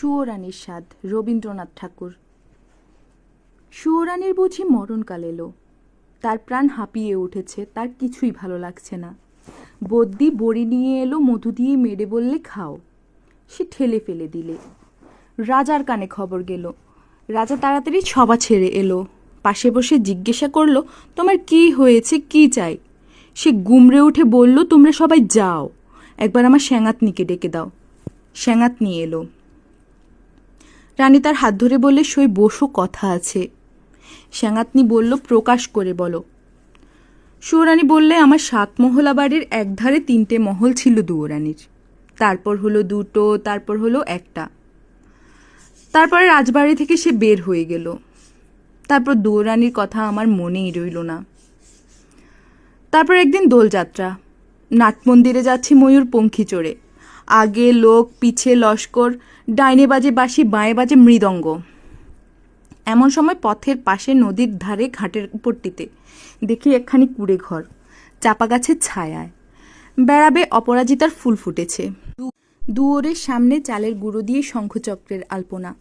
সুয়োরানীর স্বাদ, রবীন্দ্রনাথ ঠাকুর। সুয়োরানীর বুঝি মরণকাল এলো। তার প্রাণ হাঁপিয়ে উঠেছে, তার কিছুই ভালো লাগছে না। বদ্যি বড়ি নিয়ে এলো, মধু দিয়ে মেরে বললে, খাও। সে ঠেলে ফেলে দিলে। রাজার কানে খবর গেল। রাজা তাড়াতাড়ি সভা ছেড়ে এলো। পাশে বসে জিজ্ঞাসা করল, তোমার কি হয়েছে, কি চাই? সে গুমড়ে উঠে বলল, তোমরা সবাই যাও। একবার আমার স্যাঙাতনিকে ডেকে দাও। স্যাঙাতনি এলো। রানী তার হাত ধরে বললে, সই বসো, কথা আছে। স্যাঙাতনি বলল, প্রকাশ করে বলো। সুরানী বললে, আমার সাত মহলা বাড়ির একধারে তিনটে মহল ছিল দুয়োরানীর। তারপর হলো দুটো, তারপর হলো একটা। তারপরে রাজবাড়ি থেকে সে বের হয়ে গেল। তারপর দুয়োরানীর কথা আমার মনেই রইল না। তারপর একদিন দোলযাত্রা। নাটমন্দিরে যাচ্ছি ময়ূর পঙ্খী চড়ে আগে লোক, পিছে লস্কর, ডাইনে বাজে বাঁশি, বাঁয়ে বাজে মৃদঙ্গ। এমন সময় পথের পাশে নদীর ধারে ঘাটের উপরটিতে দেখি একখানি কুড়ে ঘর, চাপা গাছের ছায়ায়। বেড়াবে অপরাজিতার ফুল ফুটেছে। দুয়োরের সামনে চালের গুঁড়ো দিয়ে শঙ্খচক্রের আলপনা।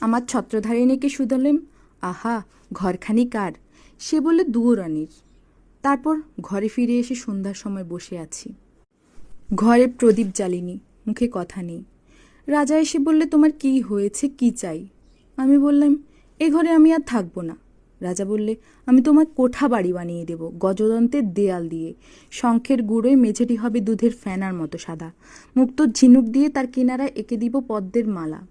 আমার ছত্রধারিণীকে শুধলেম, আহা, ঘরখানি কার? সে বলে দুয়োরানির। তারপর ঘরে ফিরে এসে সন্ধ্যার সময় বসে আছি। ঘরে প্রদীপ জ্বালিনি, মুখে কথা নেই। রাজা এসে বললে, তোমার কি হয়েছে? কি চাই? আমি বললাম, এ ঘরে আমি আর থাকব না। রাজা বললে, আমি তোমার কোঠা বাড়ি বানিয়ে দেব, গজদন্তের দেয়াল দিয়ে। শঙ্খের গুঁড়োয় মেঝেটি হবে দুধের ফ্যানার মতো সাদা। মুক্ত ঝিনুক দিয়ে তার কিনারায় এঁকে দিব পদ্মের মালা।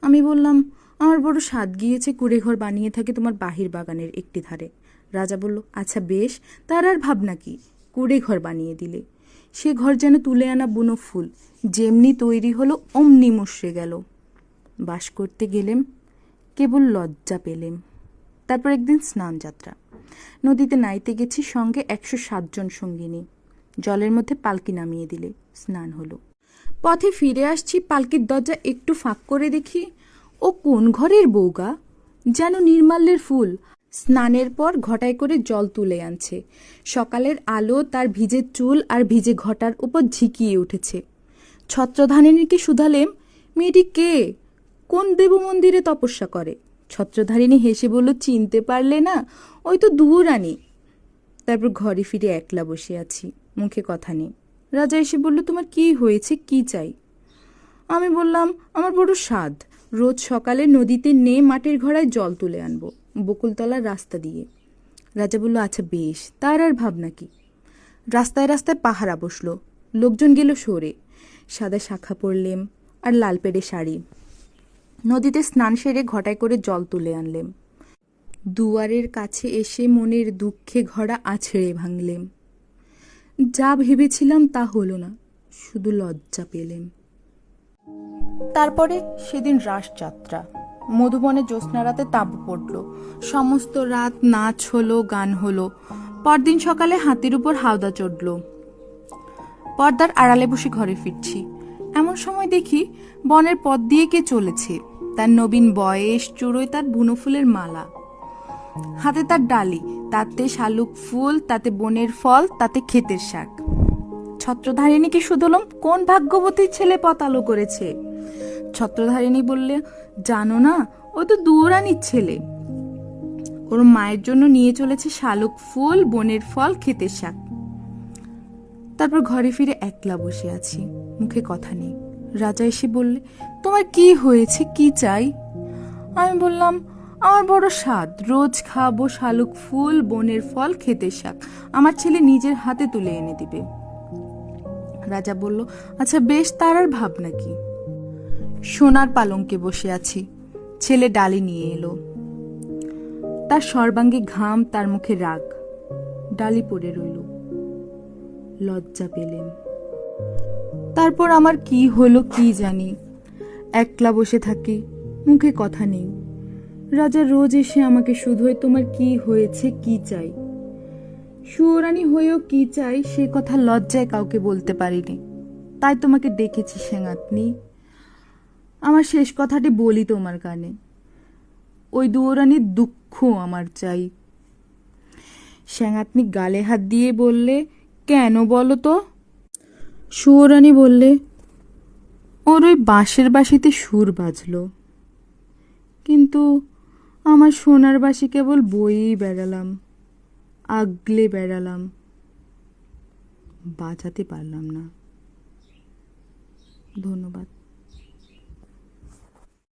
আমি বললাম, আমার বড় স্বাদ গিয়েছে কুড়ে ঘর বানিয়ে থাকে তোমার বাহির বাগানের একটি ধারে। রাজা বলল আচ্ছা বেশ, তার আর ভাবনা কি? কুড়ে ঘর বানিয়ে দিলে। সে ঘর যেন তুলে আনা বুনো ফুল, যেমনি তৈরি হলো অমনি মুশড়ে গেল। বাস করতে গেলেম, কেবল লজ্জা পেলেম। তারপর একদিন স্নান যাত্রা। নদীতে নাইতে গেছি সঙ্গে একশো সাতজন সঙ্গিনী। জলের মধ্যে পালকি নামিয়ে দিলে, স্নান হলো। পথে ফিরে আসছি, পালকির দরজা একটু ফাঁক করে দেখি, ও কোন ঘরের বৌগা যেন নির্মাল্যের ফুল। স্নানের পর ঘটায় করে জল তুলে আনছে। সকালের আলো তার ভিজে চুল আর ভিজে ঘটার উপর ঝিকিয়ে উঠেছে। ছত্রধারিণীকে শুধালেম? মেয়েটি কে? কোন দেব মন্দিরে তপস্যা করে? ছত্রধারিণী হেসে বলল, চিনতে পারলে না, ওই তো দুহুরানী। তারপর ঘরে ফিরে একলা বসে আছি, মুখে কথা নেই। রাজা এসে বলল, তোমার কি হয়েছে? কি চাই? আমি বললাম, আমার বড় স্বাদ। রোজ সকালে নদীতে নে মাটির ঘড়ায় জল তুলে আনব, বকুলতলার রাস্তা দিয়ে। রাজা বলল আচ্ছা বেশ, তার আর ভাবনা কি? রাস্তায় রাস্তায় পাহারা বসল, লোকজন গেল সরে। সাদা শাখা পরলেম আর লাল পেড়ে শাড়ি। নদীতে স্নান সেরে ঘটায় করে জল তুলে আনলেম। দুয়ারের কাছে এসে মনের দুঃখে ঘড়া আছড়ে ভাঙলেম। যা ভেবেছিলাম তা হলো না, শুধু লজ্জা পেলেম। তারপরে সেদিন রাসযাত্রা। মধুবনে জ্যোৎস্না রাতে তাঁবু পড়ল। সমস্ত রাত নাচ হলো, গান হলো। পরদিন সকালে হাতির উপর হাওদা চড়ল। পর্দার আড়ালে বসে ঘরে ফিরছি। এমন সময় দেখি বনের পথ দিয়ে কে চলেছে। তার নবীন বয়স চুড়োয় তার বুনো ফুলের মালা। হাতে তার ডালি, তাতে শালুক ফুল, তাতে বনের ফল, তাতে ক্ষেতের শাক। ছত্রধারিণীকে শুধলম কোন ভাগ্যবতী ছেলে পতালো করেছে? ছত্রধারিণী বললে, জানো না, ও তো দুরানির ছেলে। ওর মায়ের জন্য নিয়ে চলেছে শালুক ফুল, বনের ফল, ক্ষেতের শাক। তারপর ঘরে ফিরে একলা বসে আছি, মুখে কথা নেই। রাজা এসে বললে, তোমার কি হয়েছে? কি চাই? আমি বললাম, আমার বড় স্বাদ, রোজ খাব শালুক ফুল, বনের ফল, ক্ষেতের শাক। আমার ছেলে নিজের হাতে তুলে এনে দিবে। রাজা বলল আচ্ছা বেশ, তার আর ভাবনা কি সোনার পালঙ্কে বসে আছি। ছেলে ডালি নিয়ে এলো। তার সর্বাঙ্গে ঘাম, তার মুখে রাগ। ডালি পড়ে রইল। লজ্জা পেলেন। তারপর আমার কি হলো কি জানি। একলা বসে থাকি, মুখে কথা নেই। রাজা রোজ এসে আমাকে শুধোয় তোমার কি হয়েছে, কি চাই? সুয়রানী হয়েও কি চাই সে কথা লজ্জায় কাউকে বলতে পারিনি। তাই তোমাকে ডেকেছি সেঙাতনি আমার শেষ কথাটি বলি তোমার কানে। ওই দুয়োরানির দুঃখ আমার চাই। শ্যাঙাতনি গালে হাত দিয়ে বললে, কেন বলো তো? সুয়োরানী বললে, ওর ওই বাঁশের বাঁশিতে সুর বাজলো। কিন্তু আমার সোনার বাঁশি কেবল বইয়েই বেড়ালাম। আগলে বেড়ালাম। বাঁচাতে পারলাম না। ধন্যবাদ।